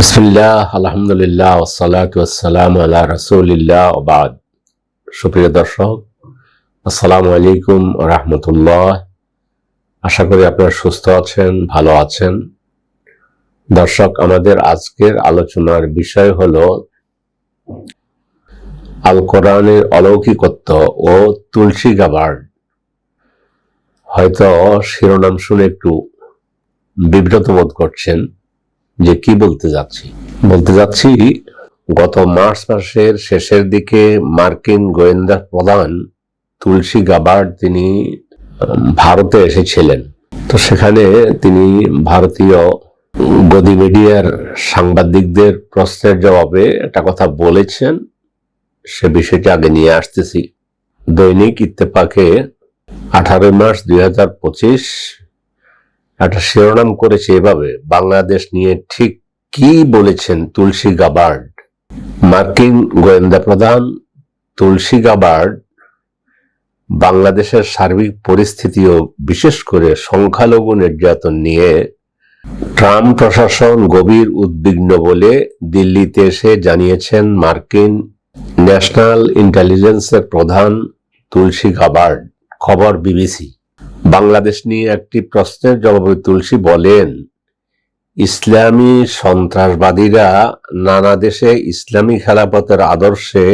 বিসমিল্লাহ, আলহামদুলিল্লাহ ওসালাত ওয়াসালাম আল্লাহ রসুলিল্লাহ ওবাদ সুপ্রিয় দর্শক, আসসালামু আলাইকুম রহমতুল্লাহ। আশা করি আপনারা সুস্থ আছেন, ভালো আছেন। দর্শক, আমাদের আজকের আলোচনার বিষয় হলো আল কোরআনের অলৌকিকত্ব ও তুলসী গাবার। হয়তো শিরোনাম শুনে একটু বিব্রত বোধ করছেন। যে কি বলতে যাচ্ছি? বলতে যাচ্ছি, গত মার্চ মাসের শেষের দিকে মার্কিন গোয়েন্দা প্রধান তুলসী গাবার্ড তিনি ভারতে এসেছিলেন। তো সেখানে তিনি ভারতীয় গদি মিডিয়ার সাংবাদিকদের প্রশ্নের জবাবে একটা কথা বলেছেন। সে বিষয়টা আগে নিয়ে আসতেছি। দৈনিক ইত্তেফাকে আঠারোই মার্চ দুই হাজার পঁচিশ একটা শিরোনাম করেছে এভাবে, বাংলাদেশ নিয়ে ঠিক কি বলেছেন তুলসী গাবার্ড? মার্কিন গোয়েন্দা প্রধান তুলসী গাবার্ড, বাংলাদেশের সার্বিক পরিস্থিতি ও বিশেষ করে সংখ্যালঘু নির্যাতন নিয়ে ট্রাম্প প্রশাসন গভীর উদ্বিগ্ন বলে দিল্লিতে এসে জানিয়েছেন মার্কিন ন্যাশনাল ইন্টেলিজেন্সের প্রধান তুলসী গাবার্ড, খবর বিবিসি। বাংলাদেশ নিয়ে একটি প্রশ্নের জবাবে তুলসী বলেন, ইসলামী সন্ত্রাসবাদীরা নানা দেশে ইসলামী খেলাপথের আদর্শে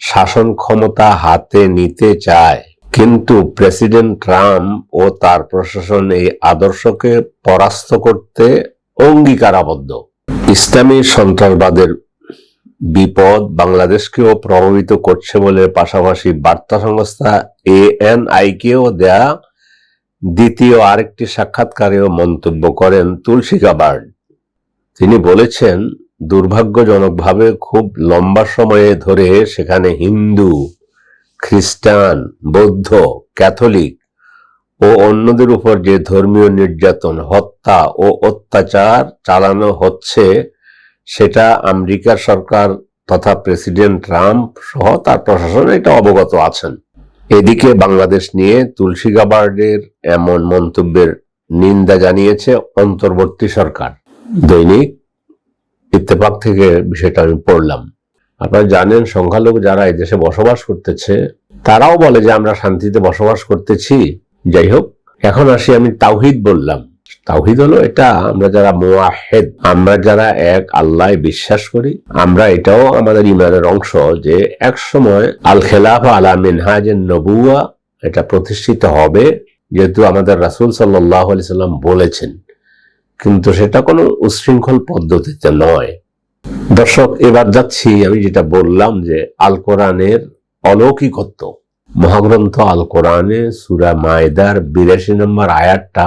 শাসন ক্ষমতা হাতে নিতে চায়। কিন্তু প্রেসিডেন্ট ট্রাম্প ও তার প্রশাসন এই আদর্শকে পরাস্ত করতে অঙ্গীকারাবদ্ধ। ইসলামী সন্ত্রাসবাদের বিপদ বাংলাদেশকেও প্রভাবিত করছে বলে পাশাপাশি বার্তা সংস্থা এএনআইকেও দেয়া দ্বিতীয় আরেকটি সাক্ষাৎকারেও মন্তব্য করেন তুলসী গাবার্ড তিনি বলেছেন, দুর্ভাগ্যজনকভাবে খুব লম্বা সময়ে ধরে সেখানে হিন্দু, খ্রিস্টান, বৌদ্ধ, ক্যাথলিক ও অন্যদের উপর যে ধর্মীয় নির্যাতন, হত্যা ও অত্যাচার চালানো হচ্ছে সেটা আমেরিকার সরকার তথা প্রেসিডেন্ট ট্রাম্প সহ তার প্রশাসন এটা অবগত আছেন। এদিকে বাংলাদেশ নিয়ে তুলসী গাবার্ডের এমন মন্তব্যের নিন্দা জানিয়েছে অন্তর্বর্তী সরকার। দৈনিক ইত্তেফাক থেকে বিষয়টা আমি পড়লাম। আপনারা জানেন, সংখ্যালঘু যারা এই দেশে বসবাস করতেছে, তারাও বলে যে আমরা শান্তিতে বসবাস করতেছি। যাই হোক, এখন আসি আমি তাওহিদ বললাম। তাওহিদ হলো এটা আমরা যারা মোয়াহেদ আমরা যারা এক আল্লাহ বিশ্বাস করি, আমরা এটাও আমাদের ইমানের অংশ যে এক সময় আল খেলাফ আলা মিনহাজের নবুয়া এটা প্রতিষ্ঠিত হবে যেহেতু আমাদের রাসুল সাল্লাহ সাল্লাম বলেছেন। কিন্তু সেটা কোনো উশৃঙ্খল পদ্ধতিতে নয়। দর্শক, এবার যাচ্ছি আমি যেটা বললাম যে আল কোরআনের অলৌকিকত্ব। মহাগ্রন্থ আল কোরআনে সুরা মায়দার বিরাশি নম্বর আয়াতটা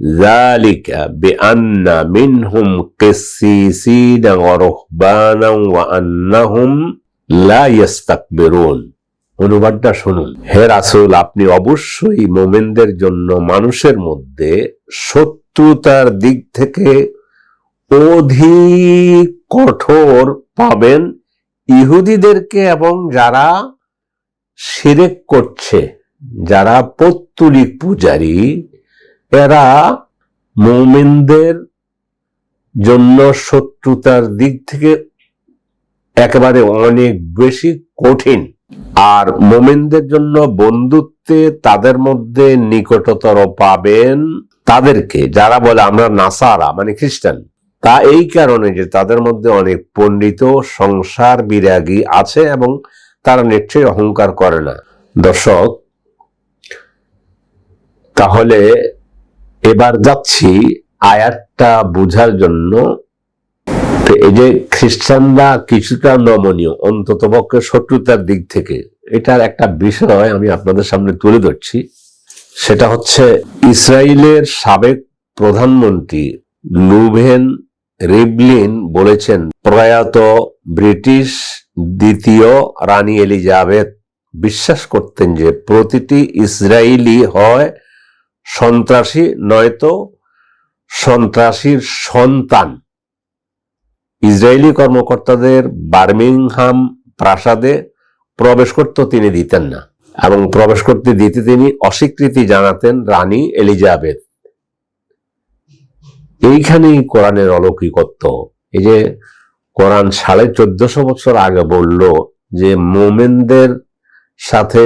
ذلك بأن منهم قسيسين ورهبانا وأنهم لا يستكبرون অনুবাদটা শুনুন হে রাসূল আপনি অবশ্যই মোমেনদের জন্য মানুষের মধ্যে শত্রুতার দিক থেকে অধিক কঠোর পাবেন ইহুদিদেরকে এবং যারা শিরেক করছে যারা পত্তুলিক পূজারী এরা মোমেনদের জন্য শত্রুতার দিক থেকে একেবারে অনেক বেশি কঠিন। আর মোমেনদের জন্য বন্ধুত্বে তাদের মধ্যে নিকটতর পাবেন তাদেরকে। যারা বলে আমরা নাসারা মানে খ্রিস্টান, তা এই কারণে যে তাদের মধ্যে অনেক পণ্ডিত, সংসার বিরাগী আছে এবং তারা নিশ্চয়ই অহংকার করে না। দর্শক, তাহলে এবার যাচ্ছি আয়াতটা বুঝার জন্য। এই যে খ্রিস্টানরা কিছুটা নমনীয়, অন্তত পক্ষে শত্রুতার দিক থেকে, এটার একটা বিষয় আমি আপনাদের সামনে তুলে ধরছি। সেটা হচ্ছে ইসরায়েলের সাবেক প্রধানমন্ত্রী লুভেন রিবলিন বলেছেন, প্রয়াত ব্রিটিশ দ্বিতীয় রানী এলিজাবেথ বিশ্বাস করতেন যে প্রতিটি ইসরায়েলি হয় সন্ত্রাসী নয়তো সন্ত্রাসীর সন্তান। ইসরায়েলি কর্মকর্তাদের বার্মিংহাম প্রাসাদে প্রবেশ করতে তিনি দিতেন না এবং প্রবেশ করতে দিতে তিনি অস্বীকৃতি জানাতেন রানী এলিজাবেথ। এইখানেই কোরআনের অলৌকিকত্ব। এই যে কোরআন সাড়ে চোদ্দশো বছর আগে বলল যে মোমেনদের সাথে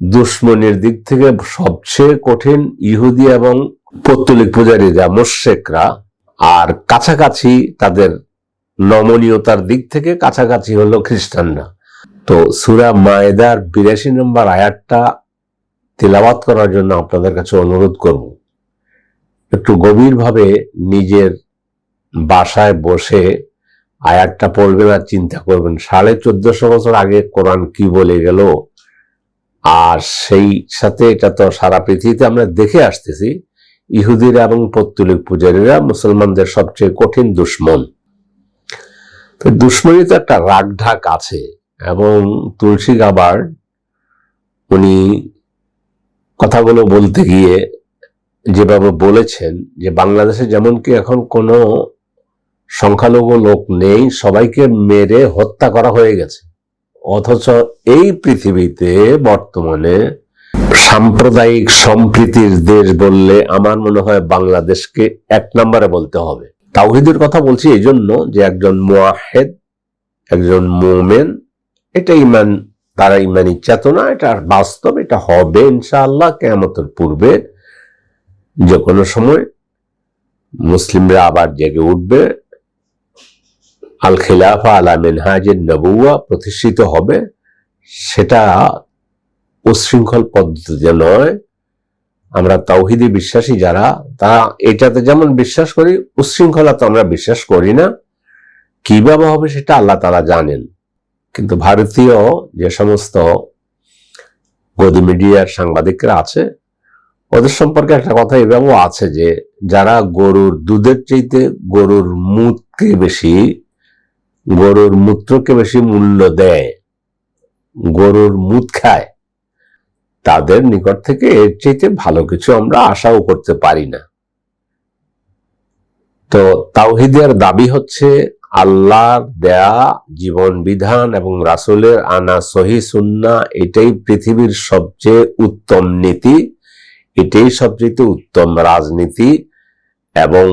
দুশ্মনের দিক থেকে সবচেয়ে কঠিন ইহুদি এবং পত্তলিক পূজারীরা মোশেকরা, আর কাছাকাছি তাদের নমনীয়তার দিক থেকে কাছাকাছি হলো খ্রিস্টানরা। তো সুরা মায়েদার বিরাশি নম্বর আয়াতটা তেলাওয়াত করার জন্য আপনাদের কাছে অনুরোধ করব। একটু গভীরভাবে নিজের বাসায় বসে আয়াতটা পড়বেন আর চিন্তা করবেন। সাড়ে চোদ্দশো বছর আগে কোরআন কি বলে গেল? আর সেই সাথে এটা তো সারা পৃথিবীতে আমরা দেখে আসতেছি, ইহুদিরা এবং পত্তলিক পূজারীরা মুসলমানদের সবচেয়ে কঠিন দুশ্মন। তো দুশ্মনী তো একটা রাগঢাক আছে এবং তুলসী গাবার, উনি কথাগুলো বলতে গিয়ে যেভাবে বলেছেন যে বাংলাদেশে যেমন কি এখন কোনো সংখ্যালঘু লোক নেই, সবাইকে মেরে হত্যা করা হয়ে গেছে। অথচ এই পৃথিবীতে বর্তমানে সাম্প্রদায়িক সম্প্রীতির দেশ বললে আমার মনে হয় বাংলাদেশকে এক নম্বরে বলতে হবে। তাওহিদের কথা বলছি এই জন্য যে একজন মোয়াহেদ একজন মোমেন, এটা ইমান তারা ইমানি চেতনা, এটা বাস্তব, এটা হবে ইনশাআল্লাহ কেয়ামতের পূর্বে। যে কোনো সময় মুসলিমরা আবার জেগে উঠবে আল খিলাফা আলা মিনহাজের নবুয়া প্রতিষ্ঠিত হবে, সেটা উশৃঙ্খল পদ্ধতিতে নয়। আমরা তাওহিদি বিশ্বাসী যারা, তারা এটাতে যেমন বিশ্বাস করি, উশৃঙ্খলাতে আমরা বিশ্বাস করি না। কীভাবে হবে সেটা আল্লাহ তারা জানেন। কিন্তু ভারতীয় যে সমস্ত গদি মিডিয়ার সাংবাদিকরা আছে, ওদের সম্পর্কে একটা কথা এভাবেও আছে যে, যারা গরুর দুধের চাইতে গরুর মুখকে বেশি গরুর মূত্রকে বেশি মূল্য দেয়, গরুর মুদ খায়, তাদের নিকট থেকে এর চাইতে ভালো কিছু আমরা আশাও করতে পারি না। তো তাওহিদের দাবি হচ্ছে, আল্লাহর দেয়া জীবন বিধান এবং রাসুলের আনা সহি সুন্না এটাই পৃথিবীর সবচেয়ে উত্তম নীতি, এটাই সবচেয়ে উত্তম রাজনীতি এবং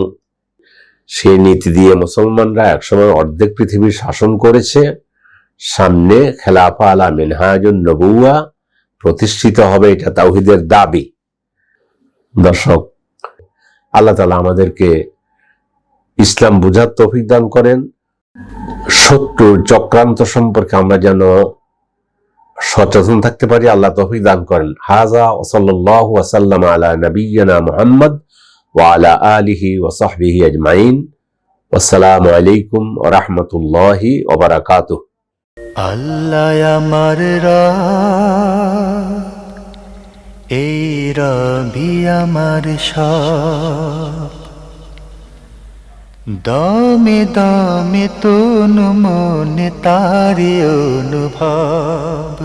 সেই নীতি দিয়ে মুসলমানরা একসময় অর্ধেক পৃথিবীর শাসন করেছে। সামনে খেলাফা আলা মিনহাজুন নবুয়া প্রতিষ্ঠিত হবে, এটা তাওহিদের দাবি। দর্শক, আল্লাহ তালা আমাদেরকে ইসলাম বুঝার তৌফিক দান করেন। শত্রুর চক্রান্ত সম্পর্কে আমরা যেন সচেতন থাকতে পারি, আল্লাহ তৌফিক দান করেন। হাজা ওসল্লাহ ওয়াসাল্লাম আলা নবীনা মুহাম্মদ ওয়ালা আলিহি ওসাহবিহি আজমাইন। আসসালামু আলাইকুম ওরহমতুল্লাহি ওবরাকাত আল্লাহ আমার এই রবি আমার সব। দমে দমে তনু মনে তারি অনুভব।